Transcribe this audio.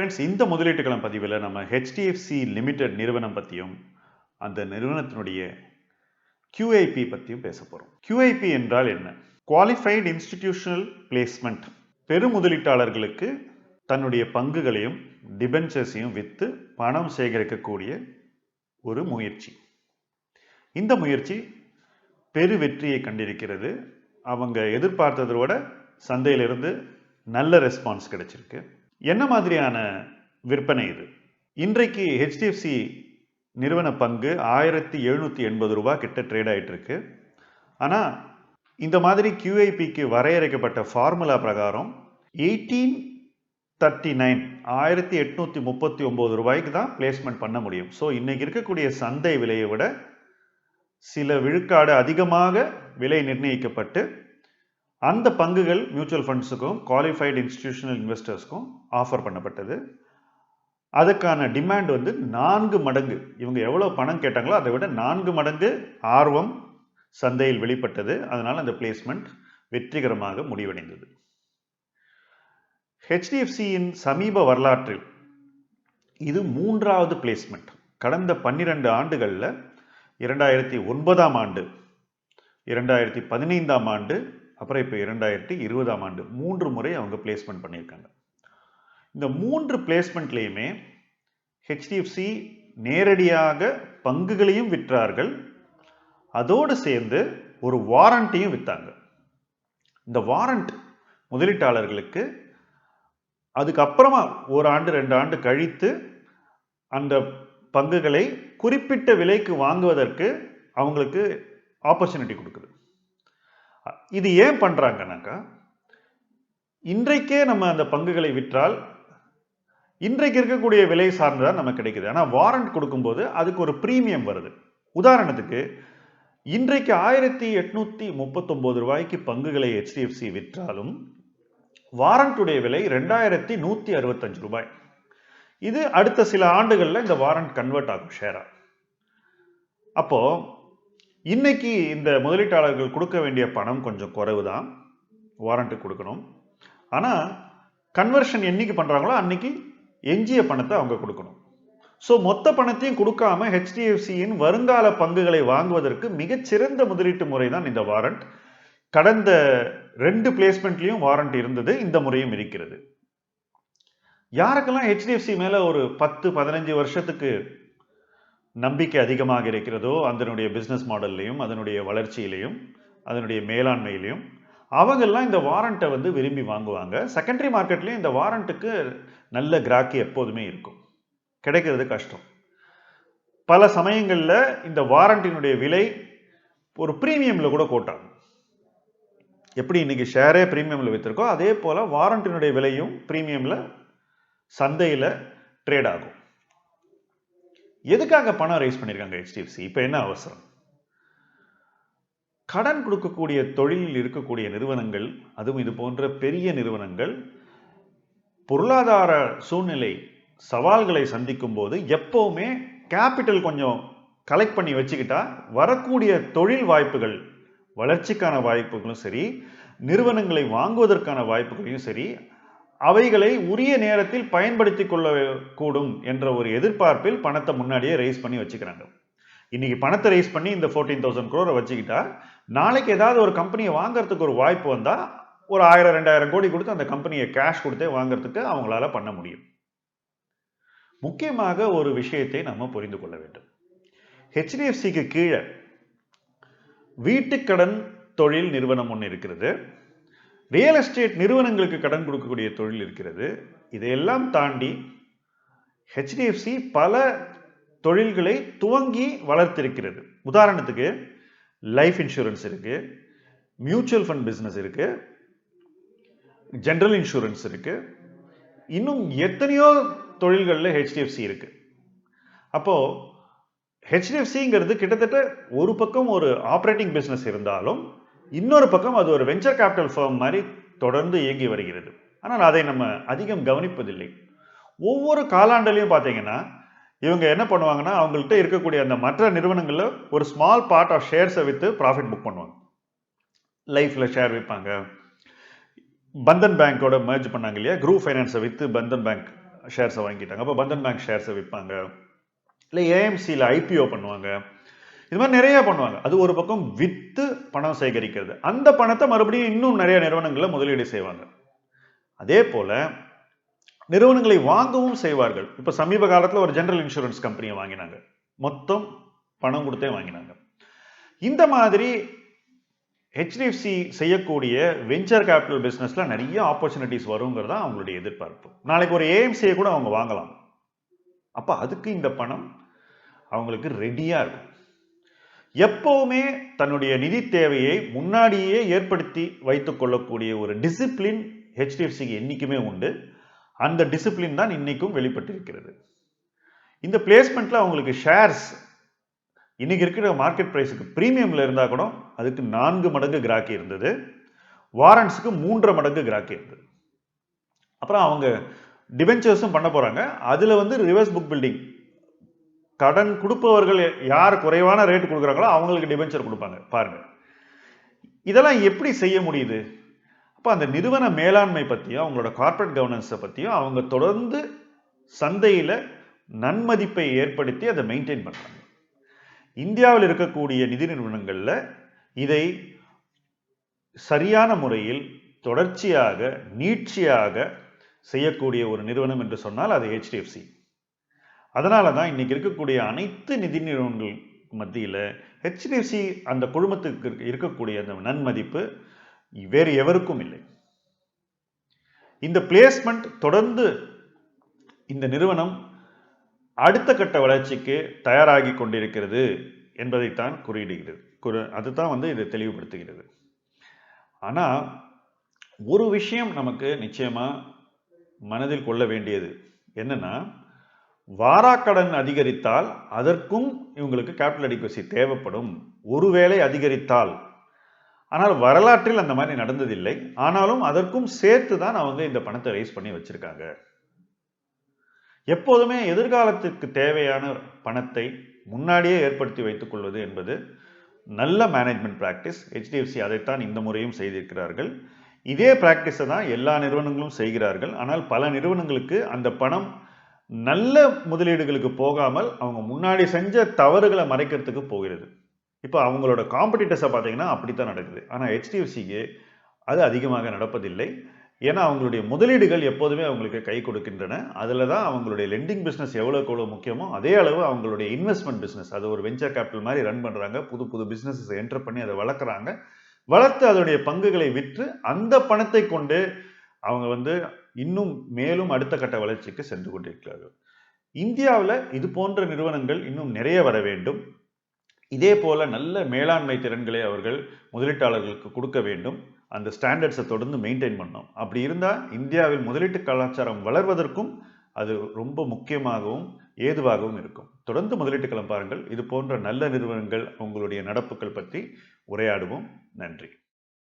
Friends இந்த முதலீட்டுக்களம் பதிவில் நம்ம ஹெச்டிஎஃப்சி லிமிடெட் நிறுவனம் பற்றியும் அந்த நிறுவனத்தினுடைய கியூஐபி பற்றியும் பேச போகிறோம் கியூஐபி என்றால் என்ன? குவாலிஃபைடு இன்ஸ்டிடியூஷனல் பிளேஸ்மெண்ட் பெருமுதலீட்டாளர்களுக்கு தன்னுடைய பங்குகளையும் டிபென்ச்சர்ஸையும் விற்று பணம் சேகரிக்கக்கூடிய ஒரு முயற்சி. இந்த முயற்சி பெரு வெற்றியை கண்டிருக்கிறது. அவங்க எதிர்பார்த்ததை விட சந்தையிலிருந்து நல்ல ரெஸ்பான்ஸ் கிடைச்சிருக்கு. என்ன மாதிரியான விற்பனை இது? இன்றைக்கு ஹெச்டிஎஃப்சி நிறுவன பங்கு ஆயிரத்தி எழுநூற்றி எண்பது ரூபாய் கிட்ட ட்ரேட் ஆகிட்டு இருக்கு. ஆனால் இந்த மாதிரி கியூஐபிக்கு வரையறைக்கப்பட்ட ஃபார்முலா பிரகாரம் எயிட்டீன் தேர்ட்டி நைன் ஆயிரத்தி எட்நூற்றி முப்பத்தி ஒம்பது ரூபாய்க்கு தான் பிளேஸ்மெண்ட் பண்ண முடியும். ஸோ இன்னைக்கு இருக்கக்கூடிய சந்தை விலையை விட சில விழுக்காடு அதிகமாக விலை நிர்ணயிக்கப்பட்டு அந்த பங்குகள் மியூச்சுவல் ஃபண்ட்ஸுக்கும் குவாலிஃபைடு இன்ஸ்டிடியூஷனல் இன்வெஸ்டர்ஸ்க்கும் ஆஃபர் பண்ணப்பட்டது. அதுக்கான டிமாண்ட் வந்து நான்கு மடங்கு. இவங்க எவ்வளோ பணம் கேட்டாங்களோ அதை விட நான்கு மடங்கு ஆர்வம் சந்தையில் வெளிப்பட்டது. அதனால் அந்த பிளேஸ்மெண்ட் வெற்றிகரமாக முடிவடைந்தது. ஹெச்டிஎஃப்சியின் சமீப வரலாற்றில் இது மூன்றாவது பிளேஸ்மெண்ட் கடந்த பன்னிரண்டு ஆண்டுகளில் இரண்டாயிரத்தி ஒன்பதாம் ஆண்டு இரண்டாயிரத்தி பதினைந்தாம் ஆண்டு அப்புறம் இப்போ இரண்டாயிரத்தி இருபதாம் ஆண்டு மூன்று முறை அவங்க பிளேஸ்மெண்ட் பண்ணியிருக்காங்க. இந்த மூன்று பிளேஸ்மெண்ட்லேயுமே ஹெச்டிஎஃப்சி நேரடியாக பங்குகளையும் விற்றார்கள். அதோடு சேர்ந்து ஒரு வாரண்ட்டையும் விற்றாங்க இந்த வாரண்ட் முதலீட்டாளர்களுக்கு அதுக்கப்புறமா ஒரு ஆண்டு ரெண்டு ஆண்டு கழித்து அந்த பங்குகளை குறிப்பிட்ட விலைக்கு வாங்குவதற்கு அவங்களுக்கு ஆப்பர்ச்சுனிட்டி கொடுக்குது. இது ஏன் பண்ணுறாங்கனாக்கா இன்றைக்கே நம்ம அந்த பங்குகளை விற்றால் இன்றைக்கு இருக்கக்கூடிய விலை சார்ந்துதான் நமக்கு கிடைக்குது. ஆனால் வாரண்ட் கொடுக்கும்போது அதுக்கு ஒரு ப்ரீமியம் வருது. உதாரணத்துக்கு இன்றைக்கு ஆயிரத்தி எட்நூத்தி முப்பத்தொன்பது ரூபாய்க்கு பங்குகளை ஹெச்டிஎஃப்சி விற்றாலும் வாரண்ட்டுடைய விலை ரெண்டாயிரத்தி நூற்றி அறுபத்தஞ்சு ரூபாய். இது அடுத்த சில ஆண்டுகளில் இந்த வாரண்ட் கன்வெர்ட் ஆகும் ஷேரா அப்போ இன்னைக்கு இந்த முதலீட்டாளர்கள் கொடுக்க வேண்டிய பணம் கொஞ்சம் குறைவு தான் வாரண்ட்டு கொடுக்கணும். ஆனால் கன்வர்ஷன் என்னைக்கு பண்ணுறாங்களோ அன்னைக்கு எஞ்சிய பணத்தை அவங்க கொடுக்கணும். ஸோ மொத்த பணத்தையும் கொடுக்காம ஹெச்டிஎஃப்சியின் வருங்கால பங்குகளை வாங்குவதற்கு மிகச்சிறந்த முதலீட்டு முறை தான் இந்த வாரண்ட் கடந்த ரெண்டு பிளேஸ்மெண்ட்லையும் வாரண்ட் இருந்தது இந்த முறையும் இருக்கிறது. யாருக்கெல்லாம் ஹெச்டிஎஃப்சி மேலே ஒரு பத்து பதினஞ்சு வருஷத்துக்கு நம்பிக்கை அதிகமாக இருக்கிறதோ அதனுடைய பிஸ்னஸ் மாடல்லையும் அதனுடைய வளர்ச்சியிலையும் அதனுடைய மேலாண்மையிலையும். அவங்கெல்லாம் இந்த வாரண்ட்டை வந்து விரும்பி வாங்குவாங்க. செகண்டரி மார்க்கெட்லேயும் இந்த வாரண்ட்டுக்கு நல்ல கிராக்கி எப்போதுமே இருக்கும். கிடைக்கிறது கஷ்டம். பல சமயங்களில் இந்த வாரண்டினுடைய விலை ஒரு ப்ரீமியமில் கூட கோட்டாங்க எப்படி இன்னைக்கு ஷேரே ப்ரீமியமில் விற்றுருக்கோ அதே போல் வாரண்டினுடைய விலையும் ப்ரீமியமில் சந்தையில் ட்ரேட் ஆகும். எதுக்காக பணம் ரைஸ் பண்ணியிருக்காங்க ஹெச்டிஎஃப்சி இப்போ என்ன அவசரம்? கடன் கொடுக்கக்கூடிய தொழிலில் இருக்கக்கூடிய நிறுவனங்கள் அதுவும் இது போன்ற பெரிய நிறுவனங்கள் பொருளாதார சூழ்நிலை சவால்களை சந்திக்கும் போது எப்போவுமே கேபிட்டல் கொஞ்சம் கலெக்ட் பண்ணி வச்சுக்கிட்டா வரக்கூடிய தொழில் வாய்ப்புகள் வளர்ச்சிக்கான வாய்ப்புகளும் சரி நிறுவனங்களை வாங்குவதற்கான வாய்ப்புகளையும் சரி அவைகளை உரிய நேரத்தில் பயன்படுத்தி கொள்ள கூடும் என்ற ஒரு எதிர்பார்ப்பில் பணத்தை முன்னாடியே ரைஸ் பண்ணி வச்சுக்கிறாங்க. இன்னைக்கு பணத்தை ரைஸ் பண்ணி இந்த ஃபோர்டீன் தௌசண்ட் க்ரோரை வச்சுக்கிட்டா நாளைக்கு ஏதாவது ஒரு கம்பெனியை வாங்குறதுக்கு ஒரு வாய்ப்பு வந்தால் ஒரு ஆயிரம் ரெண்டாயிரம் கோடி கொடுத்து அந்த கம்பெனியை கேஷ் கொடுத்தே வாங்குறதுக்கு அவங்களால பண்ண முடியும். முக்கியமாக ஒரு விஷயத்தை நம்ம புரிந்து கொள்ள வேண்டும். ஹெச்டிஎஃப்சிக்கு கீழே வீட்டுக்கடன் தொழில் நிறுவனம் ஒன்று இருக்கிறது. ரியல் எஸ்டேட் நிறுவனங்களுக்கு கடன் கொடுக்கக்கூடிய தொழில் இருக்கிறது. இதையெல்லாம் தாண்டி ஹெச்டிஎஃப்சி பல தொழில்களை துவங்கி வளர்த்திருக்கிறது. உதாரணத்துக்கு லைஃப் இன்சூரன்ஸ் இருக்கு மியூச்சுவல் ஃபண்ட் பிஸ்னஸ் இருக்கு ஜென்ரல் இன்சூரன்ஸ் இருக்கு இன்னும் எத்தனையோ தொழில்களில் ஹெச்டிஎஃப்சி இருக்கு. அப்போ ஹெச்டிஎஃப்சிங்கிறது கிட்டத்தட்ட ஒரு பக்கம் ஒரு ஆப்ரேட்டிங் பிஸ்னஸ் இருந்தாலும் இன்னொரு பக்கம் அது ஒரு வெஞ்சர் கேபிட்டல் ஃபர்ம் மாதிரி தொடர்ந்து இயங்கி வருகிறது. ஆனால் அதை நம்ம அதிகம் கவனிப்பதில்லை. ஒவ்வொரு காலாண்டுலையும் பார்த்தீங்கன்னா இவங்க என்ன பண்ணுவாங்கன்னா அவங்கள்ட்ட இருக்கக்கூடிய அந்த மற்ற நிறுவனங்களில் ஒரு ஸ்மால் பார்ட் ஆஃப் ஷேர்ஸை விற்று ப்ராஃபிட் புக் பண்ணுவாங்க. லைஃப்பில் ஷேர் விற்பாங்க பந்தன் பேங்க்கோட மேர்ஜ் பண்ணாங்க இல்லையா? குரூப் ஃபைனான்ஸை விற்று பந்தன் பேங்க் ஷேர்ஸை வாங்கிட்டாங்க. அப்போ பந்தன் பேங்க் ஷேர்ஸை விற்பாங்க இல்லை ஏஎம்சியில் ஐபிஓ பண்ணுவாங்க. இது மாதிரி நிறைய பண்ணுவாங்க. அது ஒரு பக்கம் வித்து பணம் சேகரிக்கிறது. அந்த பணத்தை மறுபடியும் இன்னும் நிறைய நிறுவனங்களில் முதலீடு செய்வாங்க. அதே போல நிறுவனங்களை வாங்கவும் செய்வார்கள். இப்போ சமீப காலத்தில் ஒரு ஜெனரல் இன்சூரன்ஸ் கம்பெனியை வாங்கினாங்க. மொத்தம் பணம் கொடுத்தே வாங்கினாங்க. இந்த மாதிரி ஹெச்டிஎஃப்சி செய்யக்கூடிய வெஞ்சர் கேபிட்டல் பிஸ்னஸ்ல நிறைய ஆப்பர்ச்சுனிட்டிஸ் வருங்கிறது தான் அவங்களுடைய எதிர்பார்ப்பு. நாளைக்கு ஒரு ஏஎம்சியை கூட அவங்க வாங்கலாம். அப்போ அதுக்கு இந்த பணம் அவங்களுக்கு ரெடியாக இருக்கும். எப்பவுமே தன்னுடைய நிதி தேவையை முன்னாடியே ஏற்படுத்தி வைத்து கொள்ளக்கூடிய ஒரு டிசிப்ளின் ஹெச்டிஎஃப்சிக்கு என்றைக்குமே உண்டு. அந்த டிசிப்ளின் தான் இன்றைக்கும் வெளிப்பட்டிருக்கிறது. இந்த பிளேஸ்மெண்ட்டில் அவங்களுக்கு ஷேர்ஸ் இன்றைக்கி இருக்கிற மார்க்கெட் ப்ரைஸுக்கு ப்ரீமியமில் இருந்தால் கூட அதுக்கு நான்கு மடங்கு கிராக்கி இருந்தது. வாரண்ட்ஸுக்கு மூன்றரை மடங்கு கிராக்கி இருந்தது. அப்புறம் அவங்க டிவென்ச்சர்ஸும் பண்ண போகிறாங்க அதில் வந்து ரிவர்ஸ் புக் பில்டிங் கடன் கொடுப்பவர்கள் யார் குறைவான ரேட் கொடுக்குறாங்களோ அவங்களுக்கு டிபென்ச்சர் கொடுப்பாங்க பாருங்க. இதெல்லாம் எப்படி செய்ய முடியுது? அப்போ அந்த நிறுவன மேலாண்மை பற்றியும் அவங்களோட கார்ப்பரேட் கவர்னன்ஸை பற்றியும் அவங்க தொடர்ந்து சந்தையில் நன்மதிப்பை ஏற்படுத்தி அதை மெயின்டைன் பண்ணுறாங்க இந்தியாவில் இருக்கக்கூடிய நிதி நிறுவனங்களில் இதை சரியான முறையில் தொடர்ச்சியாக நீட்சியாக செய்யக்கூடிய ஒரு நிறுவனம் என்று சொன்னால் அது ஹெச்டிஎஃப்சி அதனால தான் இன்றைக்கி இருக்கக்கூடிய அனைத்து நிதி நிறுவனங்கள் மத்தியில் ஹெச்டிஎஃப்சி அந்த குழுமத்துக்கு இருக்கக்கூடிய அந்த நன்மதிப்பு வேறு எவருக்கும் இல்லை. இந்த பிளேஸ்மெண்ட் தொடர்ந்து இந்த நிறுவனம் அடுத்த கட்ட வளர்ச்சிக்கு தயாராகி கொண்டிருக்கிறது என்பதைத்தான் குறியிடுகிறது. குறி அதுதான் வந்து இதை தெளிவுபடுத்துகிறது. ஆனால் ஒரு விஷயம் நமக்கு நிச்சயமாக மனதில் கொள்ள வேண்டியது என்னென்னா வாராக்கடன் அதிகரித்தால் அதற்கும் இவங்களுக்கு கேபிட்டல் அடிக்வசி தேவைப்படும். ஒருவேளை அதிகரித்தால். ஆனால் வரலாற்றில் அந்த மாதிரி நடந்ததில்லை. ஆனாலும் அதற்கும் சேர்த்து தான் அவங்க இந்த பணத்தை ரைஸ் பண்ணி வச்சிருக்காங்க. எப்போதுமே எதிர்காலத்துக்கு தேவையான பணத்தை முன்னாடியே ஏற்படுத்தி வைத்துக் கொள்வது என்பது நல்ல மேனேஜ்மெண்ட் பிராக்டிஸ் ஹெச்டிஎஃப்சி அதைத்தான் இந்த முறையும் செய்திருக்கிறார்கள். இதே பிராக்டிஸை தான் எல்லா நிறுவனங்களும் செய்கிறார்கள். ஆனால் பல நிறுவனங்களுக்கு அந்த பணம் நல்ல முதலீடுகளுக்கு போகாமல் அவங்க முன்னாடி செஞ்ச தவறுகளை மறைக்கிறதுக்கு போகிறது. இப்போ அவங்களோட காம்படிட்டர்ஸை பார்த்தீங்கன்னா அப்படித்தான் நடக்குது. ஆனால் ஹெச்டிஎஃப்சிக்கு அது அதிகமாக நடப்பதில்லை. ஏன்னா அவங்களுடைய முதலீடுகள் எப்போதுமே அவங்களுக்கு கை கொடுக்கின்றன. அதில் தான் அவங்களுடைய லெண்டிங் பிஸ்னஸ் எவ்வளோக்கு எவ்வளோ முக்கியமோ அதே அளவு அவங்களுடைய இன்வெஸ்ட்மெண்ட் பிஸ்னஸ் அது ஒரு வெஞ்சர் கேபிட்டல் மாதிரி ரன் பண்ணுறாங்க புது புது பிஸ்னஸஸ் என்டர் பண்ணி அதை வளர்க்குறாங்க. வளர்த்து அதனுடைய பங்குகளை விற்று அந்த பணத்தை கொண்டு அவங்க வந்து இன்னும் மேலும் அடுத்த கட்ட வளர்ச்சிக்கு சென்று கொண்டிருக்கிறார்கள். இந்தியாவில் இது போன்ற நிறுவனங்கள் இன்னும் நிறைய வர வேண்டும். இதே போல நல்ல மேலாண்மை திறன்களை அவர்கள் முதலீட்டாளர்களுக்கு கொடுக்க வேண்டும். அந்த ஸ்டாண்டர்ட்ஸை தொடர்ந்து மெயின்டைன் பண்ணோம் அப்படி இருந்தால் இந்தியாவில் முதலீட்டு கலாச்சாரம் வளர்வதற்கும் அது ரொம்ப முக்கியமாகவும் ஏதுவாகவும் இருக்கும். தொடர்ந்து முதலீட்டு களம் பாருங்கள். இது போன்ற நல்ல நிறுவனங்கள் உங்களுடைய நடப்புகள் பற்றி உரையாடுவோம். நன்றி.